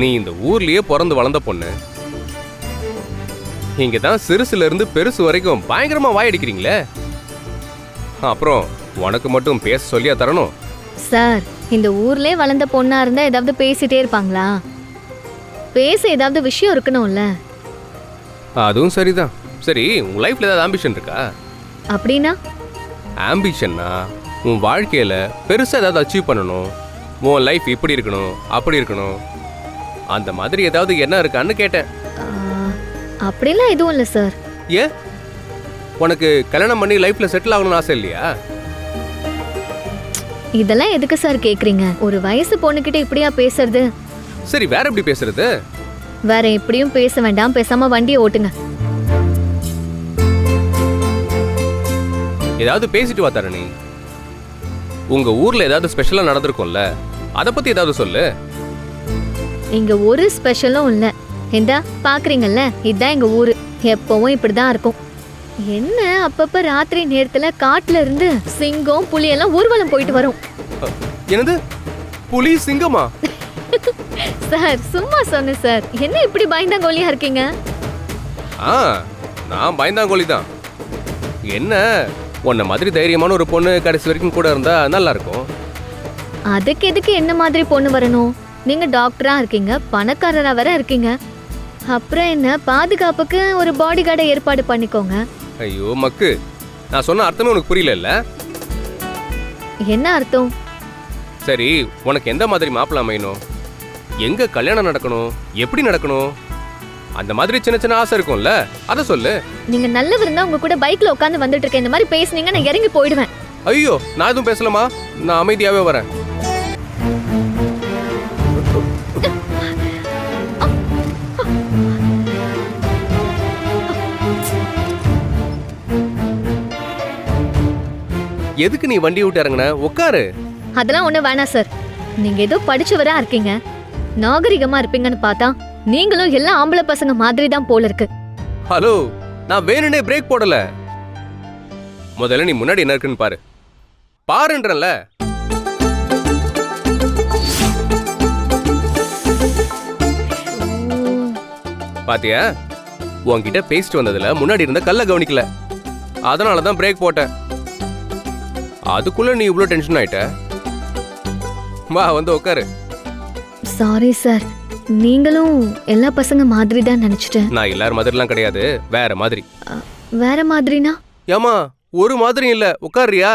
நீ இந்த ஊர்லயே பிறந்து வளர்ந்த பொண்ணு. இங்க தான் சிறுசுல இருந்து பெருசு வரைக்கும் பயங்கரமா வாயடிக்கிறீங்களே அப்புறம் உனக்கு மட்டும் பேச சொல்லியா தரணும்? சார் இந்த ஊர்லயே வளர்ந்த பொண்ணா இருந்தா ஏதாவது பேசிட்டே இருப்பாங்களா? பேச ஏதாவது விஷயம் இருக்கணும்ல? அதுவும் சரிதான். சரி உன் லைஃப்ல ஏதாவது ஆம்பிஷன் இருக்கா? அப்படின்னா? ஆம்பிஷன்னா உன் வாழ்க்கையில பெருசா ஏதாவது அச்சீவ் பண்ணணும். உன் லைஃப் இப்படி இருக்கணும் அப்படி இருக்கணும். அந்த மாதிரி ஏதாவது என்ன இருக்கான்னு கேட்டேன். அப்படிலாம் எதுவும் இல்லை சார். ஏன்? உனக்கு கல்யாணம் பண்ணி லைஃப்ல செட்டில் ஆகணும்னு ஆசை இல்லையா? இதெல்லாம் எதுக்கு சார் கேக்குறீங்க? ஒரு வயசு பொண்ணுகிட்ட இப்படியா பேசுறது? சரி வேற எப்படி பேசுறது? வேற எப்படியும் பேச வேண்டாம். பேசாம வண்டியை ஓட்டுங்க. ஏதாவது பேசிட்டு வா தரணி. உங்க ஊர்ல ஏதாவது ஸ்பெஷலா நடந்திருக்கும்ல. அத பத்தி ஏதாவது சொல்லு. இங்க ஒரு ஸ்பெஷலும் இல்ல. இந்தா பாக்குறீங்கல்ல? இதான் எங்க ஊரு. எப்பவும் இப்படிதான் இருக்கும். என்ன அப்பப்ப ராத்திரி நேரத்துல காட்டுல இருந்து சிங்கம் புலி எல்லாம் ஊர்வலம் போயிட்டு வரும். என்னது? புலி சிங்கமா? சார் சும்மா சொன்னேன் சார். என்ன இப்படி பயந்தாங்கோலியா இருக்கீங்க? ஆ நான் பயந்தாங்கோலி தான். என்ன உன்ன மாதிரி தைரியமான ஒரு பொண்ணு கடைசி வரைக்கும் கூட இருந்தா நல்லா இருக்கும். அதுக்கு எதுக்கு என்ன மாதிரி பொண்ணு வரணும்? நீங்க டாக்டரா இருக்கீங்க பணக்காரரா வேற இருக்கீங்க. அப்புறம் என்ன பாதுகாப்புக்கு ஒரு பாடி கார்டை ஏற்பாடு பண்ணிக்கோங்க. ஐயோ மக்கு. நான் சொன்ன அர்த்தமே உனக்கு புரியல என்ன அர்த்தம்? சரி உனக்கு எந்த மாதிரி மாப்பிள்ள அமையணும்? எங்க கல்யாணம் நடக்கணும்? எப்படி நடக்கணும்? அந்த மாதிரி சின்ன சின்ன ஆசை இருக்கும்ல? அதை சொல்லு. நீங்க நல்லவருந்தா உங்க கூட பைக்ல உட்காந்து வந்துட்டு இருக்கேன். இந்த மாதிரி பேசுனீங்க நான் இறங்கி போயிடுவேன். ஐயோ நான் எதுவும் பேசலாமா நான் அமைதியாவே வரேன். எதுக்கு நீ வண்டி விட்டு இறங்குன? உட்காரு. அதெல்லாம் ஒண்ணு வேணாம் சார் நீங்க ஏதோ படிச்சவரா இருக்கீங்க. நாகரிகமா இருப்பீங்கன்னு பார்த்தா நீங்களும் எல்லா ஆம்பளை பசங்க மாதிரி தான் போல இருக்கு. ஹலோ நான் வேணுனே பிரேக் போடல. முதல்ல நீ முன்னாடி என்ன இருக்குன்னு பாரு. பாருன்றல பாத்தியா? உன்கிட்ட பேசிட்டு வந்ததுல முன்னாடி இருந்த கல்ல கவனிக்கல. அதனால தான் பிரேக் போட்டேன். அதுக்குள்ள நீ இவ்ளோ டென்ஷன் ஆயிட்ட? வா வந்து உட்காரு சாரி சார் நீங்களும் எல்லா பசங்க மாதிரி தான் நினைச்சிட்டேன். நான் எல்லாரும் மாதிரிலாம் கிடையாது. வேற மாதிரி. வேற மாதிரினா? ஏமா ஒரு மாதிரி இல்ல. உட்காருறியா